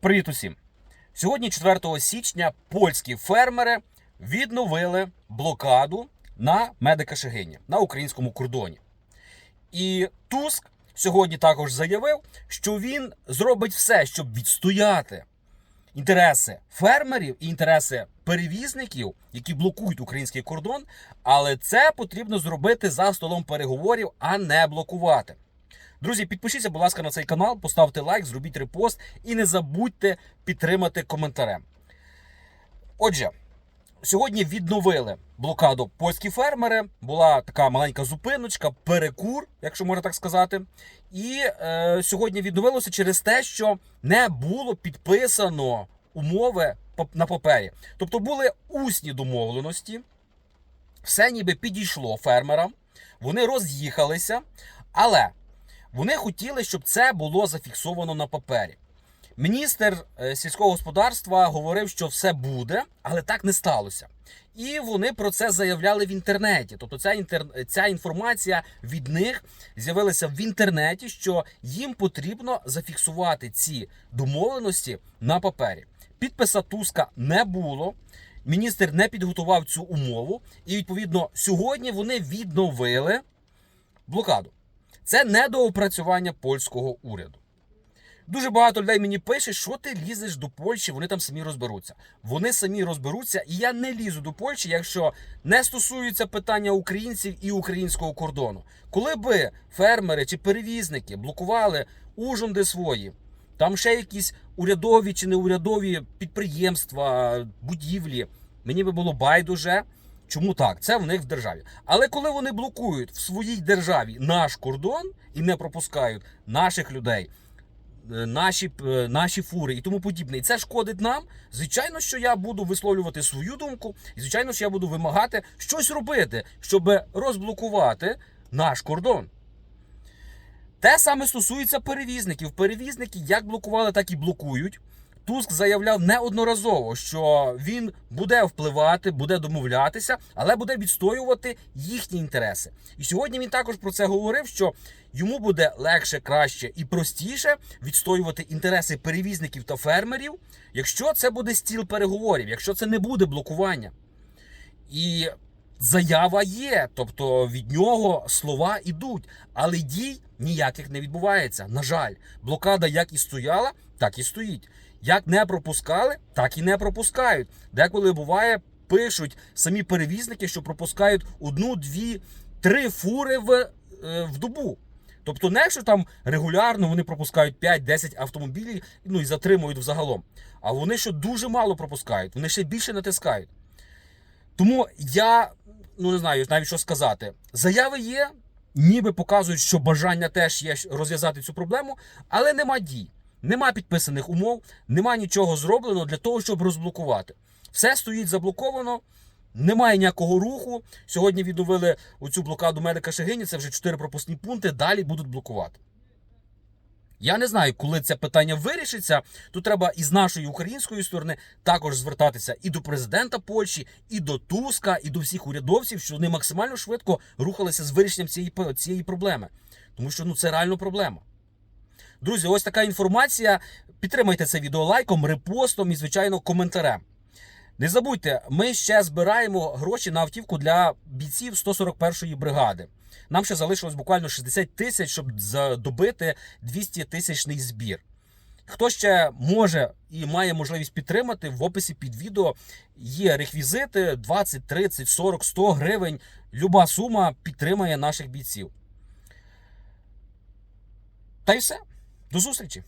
Привіт усім! Сьогодні, 4 січня, польські фермери відновили блокаду на медика Шегині на українському кордоні. І Туск сьогодні також заявив, що він зробить все, щоб відстояти інтереси фермерів і інтереси перевізників, які блокують український кордон. Але це потрібно зробити за столом переговорів, а не блокувати. Друзі, підпишіться, будь ласка, на цей канал, поставте лайк, зробіть репост і не забудьте підтримати коментарем. Отже, сьогодні відновили блокаду польські фермери. Була така маленька зупиночка, перекур, якщо можна так сказати. І е, сьогодні відновилося через те, що не було підписано умови на папері. Тобто були усні домовленості, все ніби підійшло фермерам, вони роз'їхалися, але вони хотіли, щоб це було зафіксовано на папері. Міністр е, сільського господарства говорив, що все буде, але так не сталося. І вони про це заявляли в інтернеті. Тобто ця, інтер... ця інформація від них з'явилася в інтернеті, що їм потрібно зафіксувати ці домовленості на папері. Підписа Туска не було. Міністр не підготував цю умову, і відповідно сьогодні вони відновили блокаду. Це недоопрацювання польського уряду. Дуже багато людей мені пише, що ти лізеш до Польщі, вони там самі розберуться. Вони самі розберуться, і я не лізу до Польщі, якщо не стосується питання українців і українського кордону. Коли би фермери чи перевізники блокували ужонди свої, там ще якісь урядові чи неурядові підприємства, будівлі, мені би було байдуже. Чому так? Це в них в державі. Але коли вони блокують в своїй державі наш кордон і не пропускають наших людей, е, наші, е, наші фури і тому подібне, і це шкодить нам. Звичайно, що я буду висловлювати свою думку, і звичайно, що я буду вимагати щось робити, щоб розблокувати наш кордон. Те саме стосується перевізників. Перевізники як блокували, так і блокують. Туск заявляв неодноразово, що він буде впливати, буде домовлятися, але буде відстоювати їхні інтереси. І сьогодні він також про це говорив, що йому буде легше, краще і простіше відстоювати інтереси перевізників та фермерів, якщо це буде стіл переговорів, якщо це не буде блокування. І заява є, тобто від нього слова ідуть, але дій ніяких не відбувається. На жаль, блокада як і стояла, так і стоїть. Як не пропускали, так і не пропускають. Деколи буває, пишуть самі перевізники, що пропускають одну, дві, три фури в, е, в добу. Тобто, не що там регулярно вони пропускають 5-10 автомобілів, ну і затримують взагалом. А вони що дуже мало пропускають, вони ще більше натискають. Тому я ну не знаю навіть що сказати. Заяви є, ніби показують, що бажання теж є розв'язати цю проблему, але нема дій, нема підписаних умов, нема нічого зроблено для того, щоб розблокувати. Все стоїть заблоковано. Немає ніякого руху. Сьогодні відновили оцю блокаду медика Шегині. Це вже чотири пропускні пункти. Далі будуть блокувати. Я не знаю, коли це питання вирішиться. Тут треба і з нашої української сторони також звертатися і до президента Польщі, і до Туска, і до всіх урядовців, що вони максимально швидко рухалися з вирішенням цієї, цієї проблеми. Тому що ну це реально проблема. Друзі, ось така інформація. Підтримайте це відео лайком, репостом і, звичайно, коментарем. Не забудьте, ми ще збираємо гроші на автівку для бійців 141-ї бригади. Нам ще залишилось буквально 60 тисяч, щоб добити 200 тисячний збір. Хто ще може і має можливість підтримати, в описі під відео є реквізити 20, 30, 40, 100 гривень. Люба сума підтримає наших бійців. Та й все. До зустрічі!